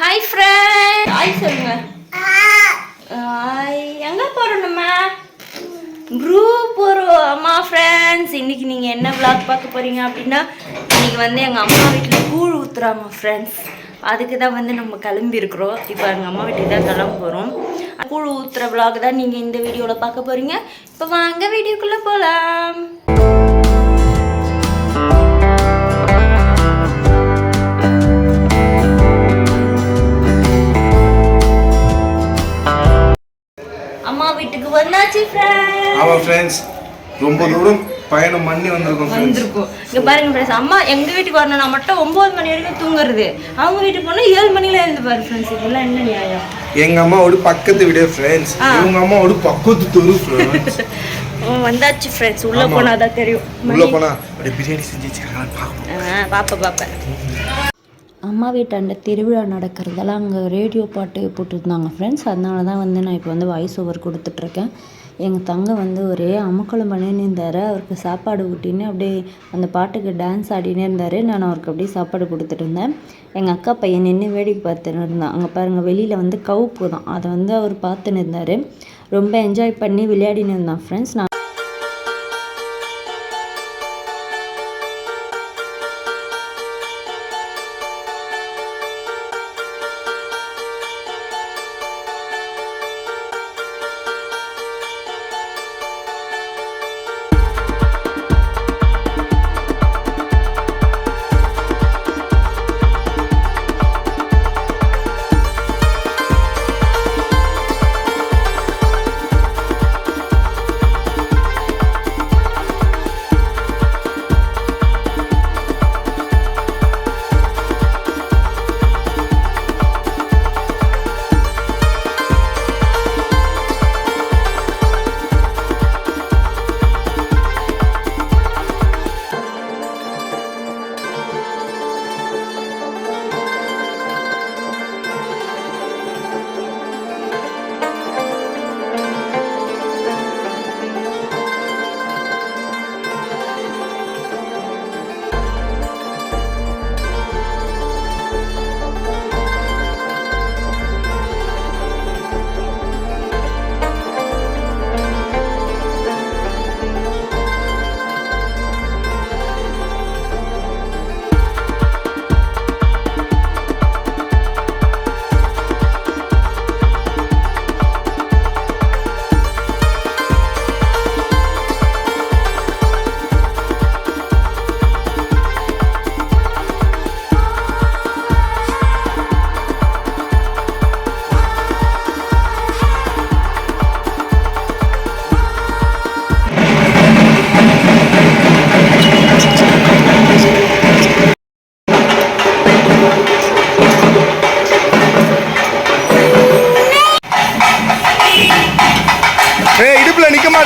Hi friend hi சொல்லுங்க. Hi எங்கே போகிறோம் நம்ம ப்ரூ போகிறோம் அம்மா ஃப்ரெண்ட்ஸ் இன்னைக்கு நீங்கள் என்ன vlog பார்க்க போகிறீங்க அப்படின்னா இன்னைக்கு வந்து எங்கள் அம்மா வீட்டில் கூழ் ஊற்றுறாங்க ஃப்ரெண்ட்ஸ் அதுக்கு தான் வந்து நம்ம கிளம்பி இருக்கிறோம். இப்போ எங்கள் அம்மா வீட்டுக்கு தான் கிளம்ப போகிறோம் கூழ் ஊற்றுற vlog தான் நீங்கள் இந்த வீடியோவில் பார்க்க போகிறீங்க இப்போ வாங்க வீடியோக்குள்ளே போகலாம் வீட்டுக்கு வந்தாச்சு ஃப்ரெண்ட்ஸ் ஆமாம் ஃப்ரெண்ட்ஸ் ரொம்ப தூரம் பயணம் பண்ணி வந்திருக்கோம் வந்திருக்கும். இங்க பாருங்க ஃப்ரெண்ட்ஸ் அம்மா எங்க வீட்டுக்கு வரணும்னா மட்டும் ஒன்பது மணி வரைக்கும் தூங்குறது. அவங்க வீட்டுக்கு போனா ஏழு மணில எழுந்து பாரு ஃப்ரெண்ட்ஸ் இதெல்லாம் என்ன நியாயம்? எங்க அம்மாவோட பக்கத்து வீடே ஃப்ரெண்ட்ஸ். இவங்க அம்மாவோட பக்கத்து தெரு ஃப்ரெண்ட்ஸ் வந்தாச்சு ஃப்ரெண்ட்ஸ் உள்ள ஆமா. போனாதான் தெரியும். உள்ள போனா அப்படியே பிரியாணி செஞ்சு வச்சிருக்காங்க பாப்பேன் பாப்பேன் அம்மா வீட்டாண்ட திருவிழா நடக்கிறதெல்லாம் அங்கே ரேடியோ பாட்டு போட்டுருந்தாங்க ஃப்ரெண்ட்ஸ் அதனால தான் வந்து நான் இப்போ வந்து வாய்ஸ் ஓவர் கொடுத்துட்ருக்கேன். எங்கள் தங்கை வந்து ஒரே அமக்கலம் பண்ணின்னு இருந்தார் அவருக்கு சாப்பாடு ஊட்டின்னு அப்படியே அந்த பாட்டுக்கு டான்ஸ் ஆடினே இருந்தார். நான் அவருக்கு அப்படியே சாப்பாடு கொடுத்துட்டு இருந்தேன். எங்கள் அக்கா பையன் நின்று வேடிக்கை பார்த்துன்னு இருந்தான். அங்கே பாருங்கள் வெளியில் வந்து கவுப்பு தான். அதை வந்து அவர் பார்த்துன்னு இருந்தார். ரொம்ப என்ஜாய் பண்ணி விளையாடின்னு இருந்தான் ஃப்ரெண்ட்ஸ் நான்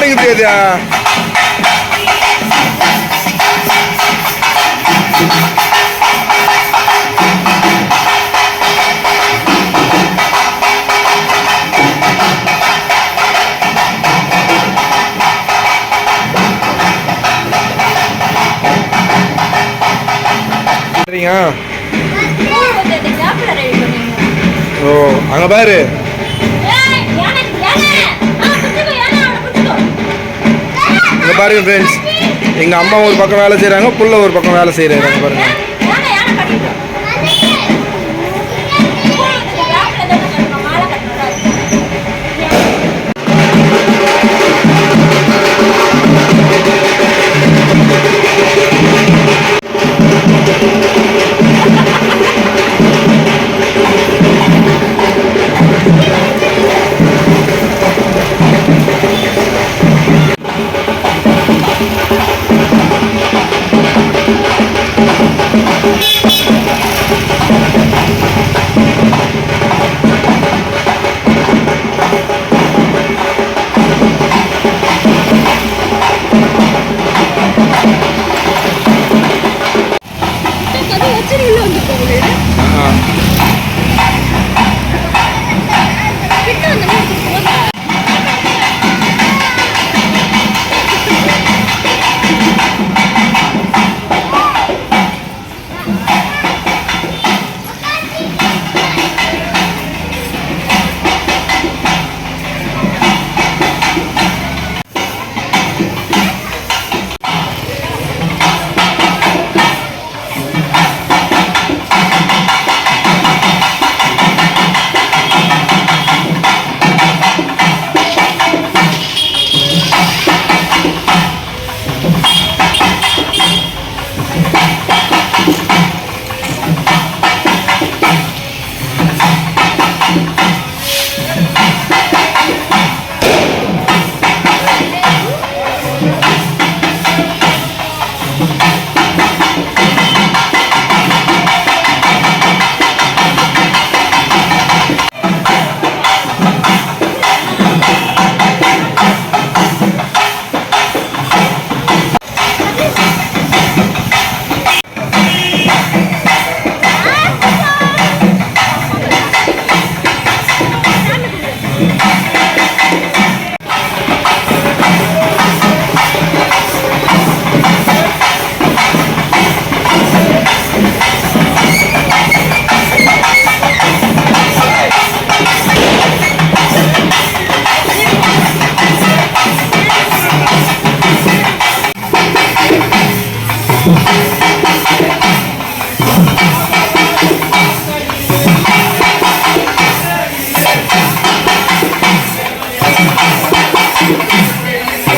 மாட்டேங்குது சரிங்க. ஓ அங்க பாரு. இங்கே பாருங்க ஃப்ரெண்ட்ஸ் எங்கள் அம்மா ஒரு பக்கம் வேலை செய்கிறாங்க புள்ள ஒரு பக்கம் வேலை செய்கிறாங்க பாருங்கள்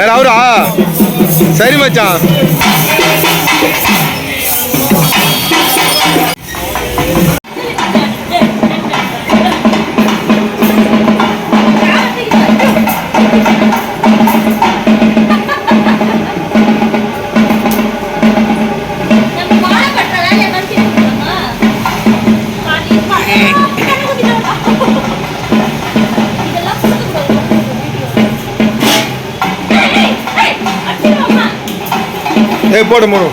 வேற அவரா? சரி மச்சான். போடு அவ.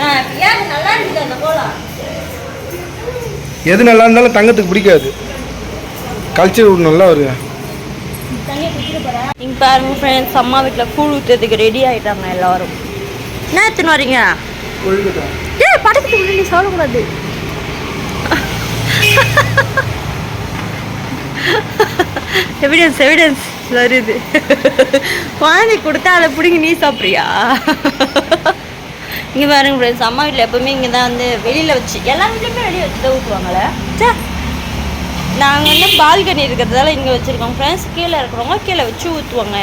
ஆ, ஏன் நல்லா இருக்குது அந்த கோலம்? எது நல்லா இருந்தாலும் தங்கத்துக்கு பிடிக்காது. கல்ச்சர் விடணும்ல அவரு இங்க பாருங்க ஃப்ரெண்ட்ஸ் அம்மா வீட்டில் கூழ் ஊற்றுறதுக்கு ரெடி ஆயிட்டாங்க எல்லாரும். என்ன எடுத்துன்னு வரீங்க? ஏ படத்துக்கு முன்னாடி சொல்லக்கூடாது எவிடன்ஸ் எவிடன்ஸ் வருது. குழந்தை கொடுத்தா அதை பிடிங்கி நீ சாப்பிட்றியா? இங்கே பாருங்க ஃப்ரெண்ட்ஸ் அம்மா வீட்டில் எப்பவுமே இங்கே தான் வந்து வெளியில் வச்சு எல்லா வீட்லையுமே வெளியே வச்சு தான் ஊற்றுவாங்களே சே நாங்கள் வந்து பால்கனி இருக்கிறதால இங்கே வச்சுருக்கோம் ஃப்ரெண்ட்ஸ் கீழே இருக்கிறவங்க கீழே வச்சு ஊற்றுவாங்க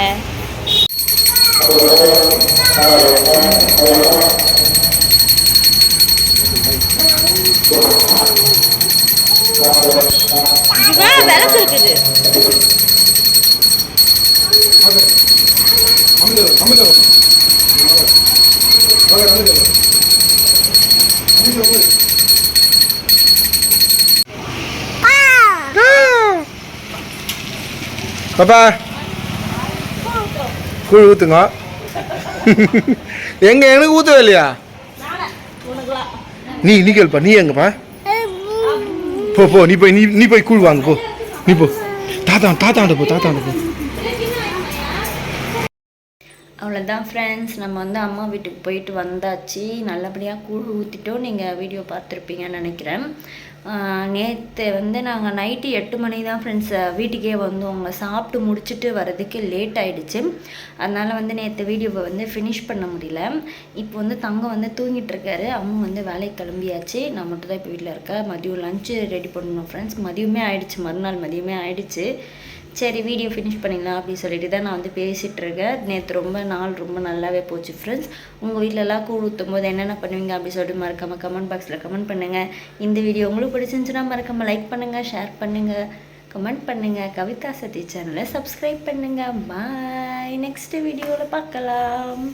விளக்கு பாப்பா கூழ் ஊற்றுங்க எங்க எனக்கு ஊத்தவே இல்லையா நீ நீ கேள்ப்பா நீ எங்கப்பா போ போ நீ போய் நீ நீ போய் கூழ் வாங்க போ நீ போ தாத்தா தாத்தாண்ட போ தாத்தாண்ட போ அவ்வளோதான் ஃப்ரெண்ட்ஸ் நம்ம வந்து அம்மா வீட்டுக்கு போயிட்டு வந்தாச்சு நல்லபடியாக கூழ் ஊற்றிட்டோம் நீங்கள் வீடியோ பார்த்துருப்பீங்கன்னு நினைக்கிறேன் நேற்று வந்து நாங்கள் நைட்டு எட்டு மணி தான் ஃப்ரெண்ட்ஸ் வீட்டுக்கே வந்தோம். சாப்பிட்டு முடிச்சுட்டு வர்றதுக்கு லேட் ஆகிடுச்சு அதனால் வந்து நேற்று வீடியோவை வந்து ஃபினிஷ் பண்ண முடியல. இப்போ வந்து தங்கம் வந்து தூங்கிட்டுருக்காரு அம்மா வந்து வேலைக்கு கிளம்பியாச்சு. நான் மட்டும் தான் இப்போ வீட்டில் இருக்கேன். மதியம் லஞ்சு ரெடி பண்ணணும் ஃப்ரெண்ட்ஸ் மதியமே ஆயிடுச்சு. மறுநாள் மதியமே ஆயிடுச்சு. சரி வீடியோ ஃபினிஷ் பண்ணிடலாம் அப்படின்னு சொல்லிட்டு தான் நான் வந்து பேசிகிட்ருக்கேன் நேற்று ரொம்ப நாள் ரொம்ப நல்லாவே போச்சு ஃப்ரெண்ட்ஸ் உங்கள் வீட்டிலலாம் கூழ் ஊற்றும் போது என்னென்ன பண்ணுவீங்க அப்படின்னு சொல்லிட்டு மறக்காமல் கமெண்ட் பாக்ஸில் கமெண்ட் பண்ணுங்கள் இந்த வீடியோ உங்களுக்கு பிடிச்சிருந்துச்சுன்னா மறக்காமல் லைக் பண்ணுங்கள் ஷேர் பண்ணுங்கள் கமெண்ட் பண்ணுங்கள் கவிதா சதி சேனலை சப்ஸ்கிரைப் பண்ணுங்கள் பாய் நெக்ஸ்ட் வீடியோவில் பார்க்கலாம்.